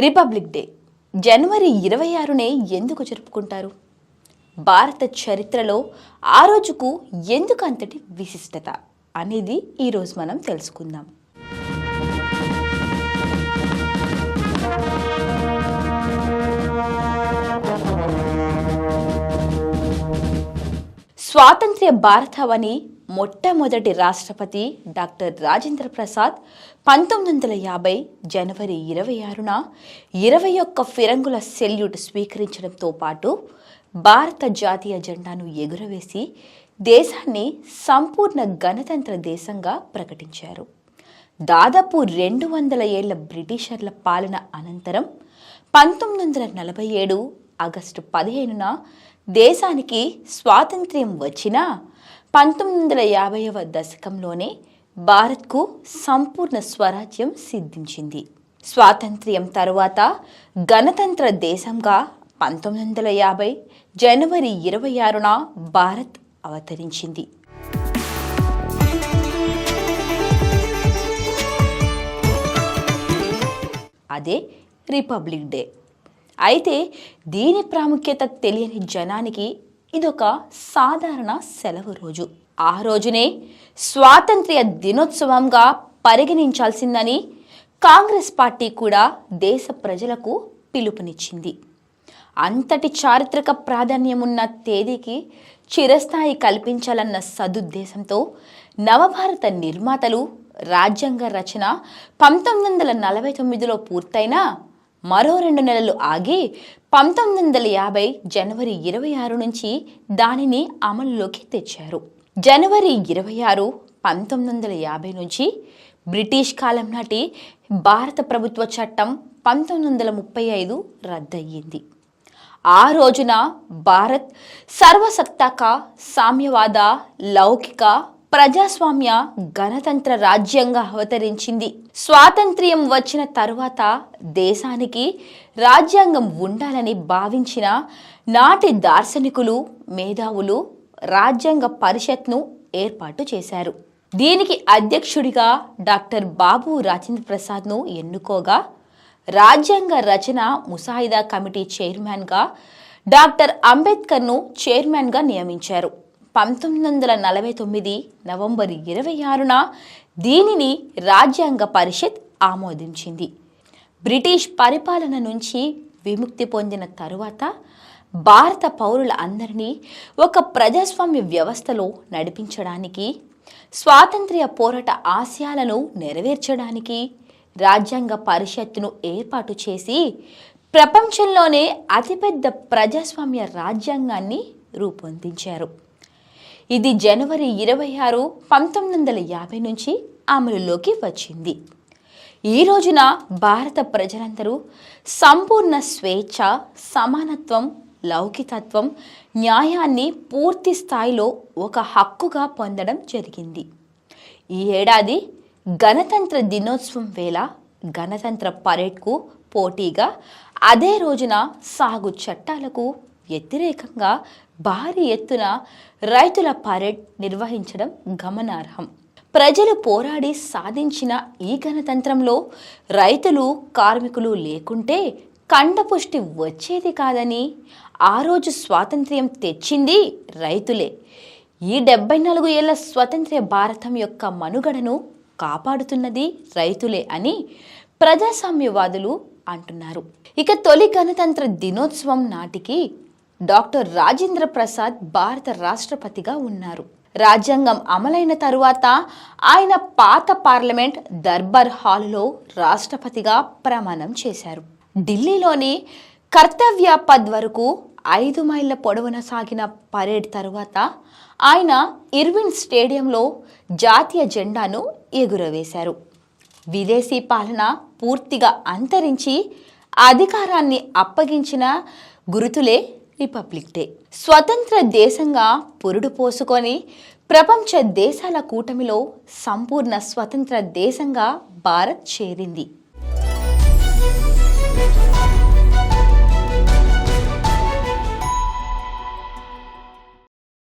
Republic day. జనవరి ఇరవై ఆరునే ఎందుకు జరుపుకుంటారు? భారత చరిత్రలో ఆ రోజుకు ఎందుకు అంతటి విశిష్టత అనేది ఈరోజు మనం తెలుసుకుందాం. స్వాతంత్ర్య భారతవని మొట్టమొదటి రాష్ట్రపతి డాక్టర్ రాజేంద్ర ప్రసాద్ పంతొమ్మిది వందల యాభై జనవరి ఇరవై ఆరున ఇరవై ఒక్క ఫిరంగుల సెల్యూట్ స్వీకరించడంతో పాటు భారత జాతీయ జెండాను ఎగురవేసి దేశాన్ని సంపూర్ణ గణతంత్ర దేశంగా ప్రకటించారు. దాదాపు రెండు వందల ఏళ్ళ బ్రిటిషర్ల పాలన అనంతరం పంతొమ్మిది వందల నలభై ఏడు ఆగస్టు పదిహేనున దేశానికి స్వాతంత్ర్యం వచ్చినా పంతొమ్మిది వందల యాభైవ దశకంలోనే భారత్కు సంపూర్ణ స్వరాజ్యం సిద్ధించింది. స్వాతంత్ర్యం తరువాత గణతంత్ర దేశంగా పంతొమ్మిది వందల యాభై జనవరి ఇరవై ఆరున భారత్ అవతరించింది. అదే రిపబ్లిక్ డే. అయితే దీని ప్రాముఖ్యత తెలియని జనానికి ఇదొక సాధారణ సెలవు రోజు. ఆ రోజునే స్వాతంత్ర్య దినోత్సవంగా పరిగణించాల్సిందని కాంగ్రెస్ పార్టీ కూడా దేశ ప్రజలకు పిలుపునిచ్చింది. అంతటి చారిత్రక ప్రాధాన్యమున్న తేదీకి చిరస్థాయి కల్పించాలన్న సదుద్దేశంతో నవభారత నిర్మాతలు రాజ్యాంగ రచన పంతొమ్మిది వందల నలభై తొమ్మిదిలో పూర్తయినా మరో రెండు నెలలు ఆగి పంతొమ్మిది వందల యాభై జనవరి ఇరవై ఆరు నుంచి దానిని అమలులోకి తెచ్చారు. జనవరి ఇరవై ఆరు పంతొమ్మిది వందల యాభై నుంచి బ్రిటిష్ కాలం నాటి భారత ప్రభుత్వ చట్టం పంతొమ్మిది వందల ముప్పై ఐదు రద్దయ్యింది. ఆ రోజున భారత్ సర్వసత్తాక సామ్యవాద లౌకిక ప్రజాస్వామ్య గణతంత్ర రాజ్యంగా అవతరించింది. స్వాతంత్ర్యం వచ్చిన తరువాత దేశానికి రాజ్యాంగం ఉండాలని భావించిన నాటి దార్శనికులు మేధావులు రాజ్యాంగ పరిషత్ను ఏర్పాటు చేశారు. దీనికి అధ్యక్షుడిగా డాక్టర్ బాబు రాజేంద్ర ప్రసాద్ను ఎన్నుకోగా రాజ్యాంగ రచన ముసాయిదా కమిటీ చైర్మన్గా డాక్టర్ అంబేద్కర్ను చైర్మన్గా నియమించారు. పంతొమ్మిది వందల నలభై తొమ్మిది నవంబర్ ఇరవై ఆరున దీనిని రాజ్యాంగ పరిషత్ ఆమోదించింది. బ్రిటిష్ పరిపాలన నుంచి విముక్తి పొందిన తరువాత భారత పౌరుల అందరినీ ఒక ప్రజాస్వామ్య వ్యవస్థలో నడిపించడానికి స్వాతంత్ర్య పోరాట ఆశయాలను నెరవేర్చడానికి రాజ్యాంగ పరిషత్తును ఏర్పాటు చేసి ప్రపంచంలోనే అతిపెద్ద ప్రజాస్వామ్య రాజ్యాంగాన్ని రూపొందించారు. ఇది జనవరి ఇరవై ఆరు పంతొమ్మిది వందల యాభై నుంచి అమలులోకి వచ్చింది. ఈ రోజున భారత ప్రజలందరూ సంపూర్ణ స్వేచ్ఛ సమానత్వం లౌకికత్వం న్యాయాన్ని పూర్తి స్థాయిలో ఒక హక్కుగా పొందడం జరిగింది. ఈ ఏడాది గణతంత్ర దినోత్సవం వేళ గణతంత్ర పరేడ్కు పోటీగా అదే రోజున సాగు చట్టాలకు వ్యతిరేకంగా భారీ ఎత్తున రైతుల పరేడ్ నిర్వహించడం గమనార్హం. ప్రజలు పోరాడి సాధించిన ఈ గణతంత్రంలో రైతులు కార్మికులు లేకుంటే కండపుష్టి వచ్చేది కాదని ఆ రోజు స్వాతంత్ర్యం తెచ్చింది రైతులే. ఈ డెబ్బై నాలుగు ఏళ్ళ స్వతంత్ర భారతం యొక్క మనుగడను కాపాడుతున్నది రైతులే అని ప్రజాస్వామ్యవాదులు అంటున్నారు. ఇక తొలి గణతంత్ర దినోత్సవం నాటికి డాక్టర్ రాజేంద్ర ప్రసాద్ భారత రాష్ట్రపతిగా ఉన్నారు. రాజ్యాంగం అమలైన తరువాత ఆయన పాత పార్లమెంట్ దర్బార్ హాల్లో రాష్ట్రపతిగా ప్రమాణం చేశారు. ఢిల్లీలోని కర్తవ్య పద్ వరకు ఐదు మైళ్ళ పొడవున సాగిన పరేడ్ తరువాత ఆయన ఇర్విన్ స్టేడియంలో జాతీయ జెండాను ఎగురవేశారు. విదేశీ పాలన పూర్తిగా అంతరించి అధికారాన్ని అప్పగించిన గురుతులే రిపబ్లిక్ డే స్వతంత్ర దేశంగా పురుడు పోసుకొని ప్రపంచ దేశాల కూటమిలో సంపూర్ణ స్వతంత్ర దేశంగా భారత్ చేరింది.